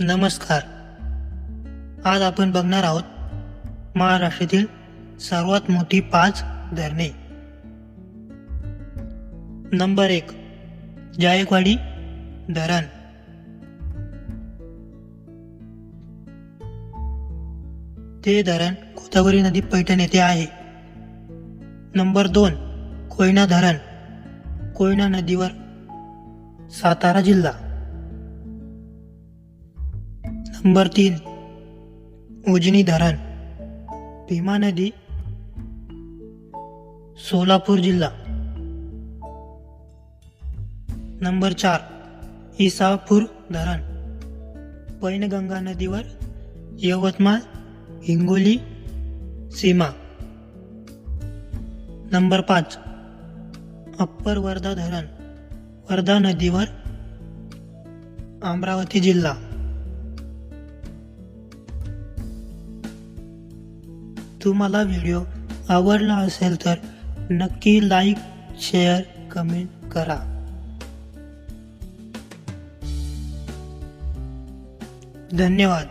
नमस्कार. आज आपण बघणार आहोत महाराष्ट्रातील सर्वात मोठी पाच धरणे. नंबर एक जायकवाडी धरण. ते धरण गोदावरी नदी पैठण येथे आहे. नंबर दोन कोयना धरण. कोयना नदीवर सातारा जिल्हा. नंबर तीन उजनी धरण भीमा नदी सोलापूर जिल्हा. नंबर चार इसापूर धरण पैनगंगा नदीवर यवतमाळ हिंगोली सीमा. नंबर पाच अप्पर वर्धा धरण वर्धा नदीवर अमरावती जिल्हा. तुम्हाला व्हिडिओ आवडला असेल तर नक्की लाईक शेअर कमेंट करा. धन्यवाद.